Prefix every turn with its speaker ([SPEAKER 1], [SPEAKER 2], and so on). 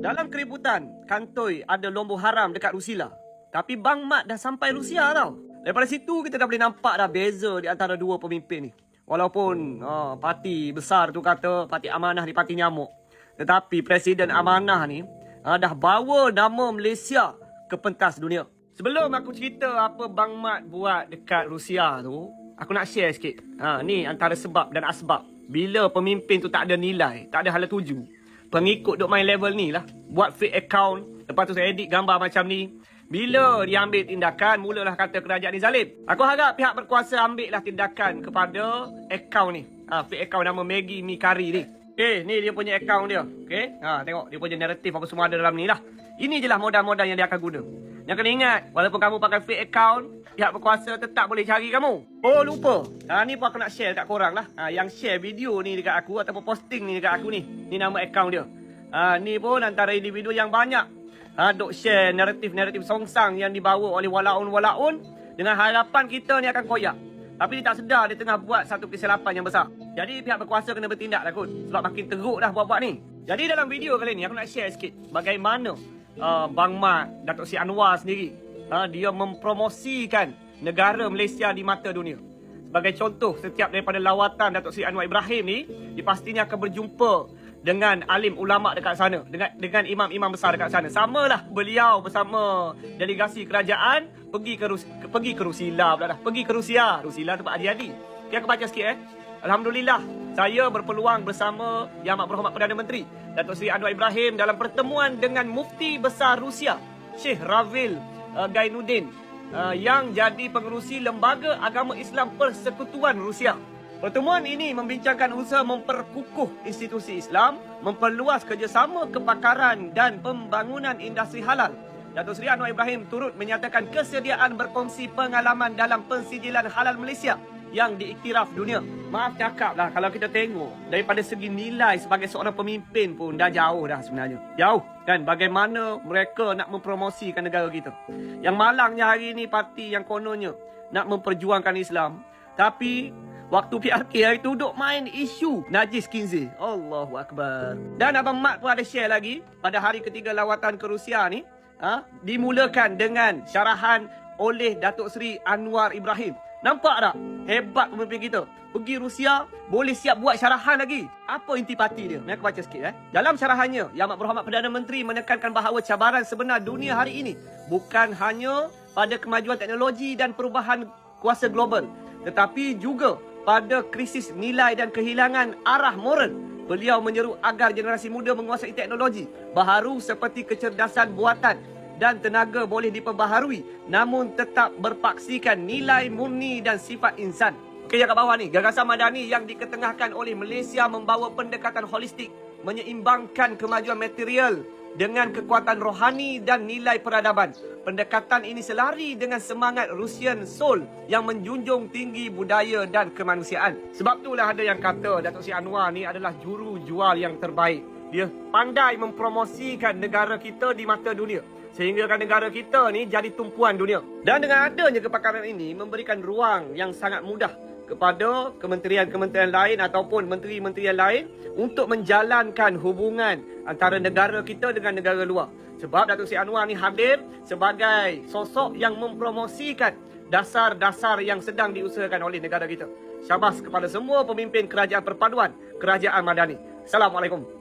[SPEAKER 1] Dalam keributan, kantoi ada lombor haram dekat Rusila. Tapi Bang Mat dah sampai Rusia tau. Daripada situ kita dah boleh nampak dah beza di antara dua pemimpin ni. Walaupun oh, parti besar tu kata parti amanah ni parti nyamuk. Tetapi Presiden amanah ni uh, dah bawa nama Malaysia ke pentas dunia. Sebelum aku cerita apa Bang Mat buat dekat Rusia tu, aku nak share sikit. Ha, ni antara sebab dan asbab. Bila pemimpin tu tak ada nilai, tak ada hala tuju. Pengikut duk main level ni lah. Buat fake account. Lepas tu saya edit gambar macam ni. Bila dia ambil tindakan, mulalah kata kerajaan ni zalim. Aku harap pihak berkuasa ambil lah tindakan kepada akaun ni. Ha, fake account nama Maggie Mikari ni. Okay, ni dia punya akaun dia. Okay, ha, tengok dia punya naratif apa semua ada dalam ni lah. Ini je lah modal-modal yang dia akan guna. Yang kena ingat, walaupun kamu pakai fake account, pihak berkuasa tetap boleh cari kamu. Oh, lupa. Ha, ni pun aku nak share dekat korang lah. Ha, yang share video ni dekat aku ataupun posting ni dekat aku ni. Ni nama akaun dia. Ha, ni pun antara individu yang banyak ha, duk share naratif-naratif songsang yang dibawa oleh walaun-walaun dengan harapan kita ni akan koyak. Tapi dia tak sedar dia tengah buat satu kesilapan yang besar. Jadi pihak berkuasa kena bertindak lah kot. Sebab makin teruk dah buat-buat ni. Jadi dalam video kali ni aku nak share sikit bagaimana uh, Bang Mat, Datuk Si Anwar sendiri, uh, dia mempromosikan negara Malaysia di mata dunia. Sebagai contoh, setiap daripada lawatan Datuk Si Anwar Ibrahim ni, dipastinya akan berjumpa dengan alim ulama dekat sana dengan dengan imam-imam besar dekat sana. Samalah beliau bersama delegasi kerajaan pergi ke, Rus, pergi ke Rusila pula dah. Pergi ke Rusia. Rusila tempat adik-adik okay, aku baca sikit eh alhamdulillah saya berpeluang bersama yang amat berhormat Perdana Menteri Datuk Seri Anwar Ibrahim dalam pertemuan dengan mufti besar Rusia Syekh Ravil uh, Gainuddin uh, yang jadi pengerusi lembaga agama Islam Persekutuan Rusia Pertemuan ini membincangkan usaha memperkukuh institusi Islam, memperluas kerjasama kepakaran dan pembangunan industri halal. Datuk Seri Anwar Ibrahim turut menyatakan kesediaan berkongsi pengalaman dalam pensijilan halal Malaysia yang diiktiraf dunia. Maaf cakap lah kalau kita tengok daripada segi nilai sebagai seorang pemimpin pun dah jauh dah sebenarnya. Jauh kan bagaimana mereka nak mempromosikan negara kita. Yang malangnya hari ini parti yang kononnya nak memperjuangkan Islam. Tapi Waktu PRK hari tu duduk main isu najis kinzir. Allahu Akbar. Dan Abang Mat pun ada share lagi pada hari ketiga lawatan ke Rusia ni. Ha, dimulakan dengan syarahan oleh Datuk Seri Anwar Ibrahim. Nampak tak? Hebat pemimpin kita. Pergi Rusia, boleh siap buat syarahan lagi. Apa intipati dia? Aku baca sikit. Eh. Dalam syarahannya, Yang Amat Berhormat Perdana Menteri menekankan bahawa cabaran sebenar dunia hari ini bukan hanya pada kemajuan teknologi dan perubahan kuasa global. Tetapi juga pada krisis nilai dan kehilangan arah moral. Beliau menyeru agar generasi muda menguasai teknologi baharu seperti kecerdasan buatan dan tenaga boleh diperbaharui namun tetap berpaksikan nilai murni dan sifat insan. Okey, yang kat bawah ni, gagasan madani yang diketengahkan oleh Malaysia membawa pendekatan holistik menyeimbangkan kemajuan material dengan kekuatan rohani dan nilai peradaban. Pendekatan ini selari dengan semangat Rusian Soul yang menjunjung tinggi budaya dan kemanusiaan. Sebab itulah ada yang kata Datuk Si Anwar ni adalah juru jual yang terbaik. Dia pandai mempromosikan negara kita di mata dunia. Sehingga kan negara kita ni jadi tumpuan dunia. Dan dengan adanya kepakaran ini memberikan ruang yang sangat mudah kepada kementerian-kementerian lain ataupun menteri-menteri lain untuk menjalankan hubungan antara negara kita dengan negara luar. Sebab Datuk Seri Anwar ni hadir sebagai sosok yang mempromosikan dasar-dasar yang sedang diusahakan oleh negara kita. Syabas kepada semua pemimpin kerajaan perpaduan, kerajaan madani. Assalamualaikum.